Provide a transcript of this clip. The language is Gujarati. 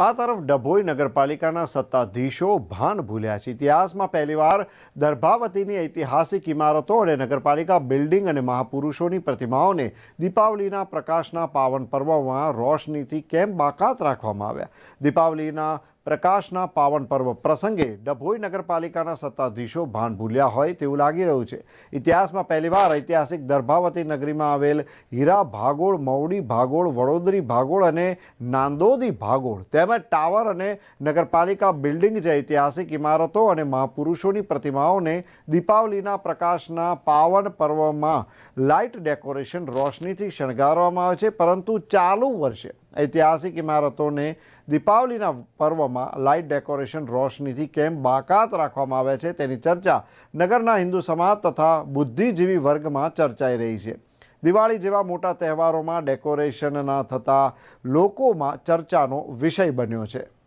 આ તરફ ડભોઈ નગરપાલિકાના સત્તાધીશો ભાન ભૂલ્યા છે. ઇતિહાસમાં પહેલીવાર દર્ભાવતીની ઐતિહાસિક ઇમારતો અને નગરપાલિકા બિલ્ડિંગ અને મહાપુરુષોની પ્રતિમાઓને દીપાવલીના પ્રકાશના પાવન પર્વમાં રોશનીથી કેમ બાકાત રાખવામાં આવ્યા? દીપાવલીના પ્રકાશના પાવન પર્વ પ્રસંગે ડભોઈ નગરપાલિકાના સત્તાધીશો ભાન ભૂલ્યા હોય તેવું લાગી રહ્યું છે. ઇતિહાસમાં પહેલીવાર ઐતિહાસિક દર્ભાવતી નગરીમાં આવેલ હીરા ભાગોળ મૌડી ભાગોળ, વડોદરી ભાગોળ અને નાંદોદી ભાગોળ તેમજ ટાવર અને નગરપાલિકા બિલ્ડિંગ જે ઐતિહાસિક ઇમારતો અને મહાપુરુષોની પ્રતિમાઓને દીપાવલીના પ્રકાશના પાવન પર્વમાં લાઇટ ડેકોરેશન રોશનીથી શણગારવામાં આવે છે, પરંતુ ચાલુ વર્ષે ઐતિહાસિક ઇમારતોને દીપાવલીના પર્વમાં લાઇટ ડેકોરેશન રોશનીથી કેમ બાકાત રાખવામાં આવે છે તેની ચર્ચા નગરના હિન્દુ સમાજ તથા બુદ્ધિજીવી વર્ગમાં ચર્ચાઈ રહી છે. દિવાળી જેવા મોટા તહેવારોમાં ડેકોરેશનના થતા લોકોમાં ચર્ચાનો વિષય બન્યો છે.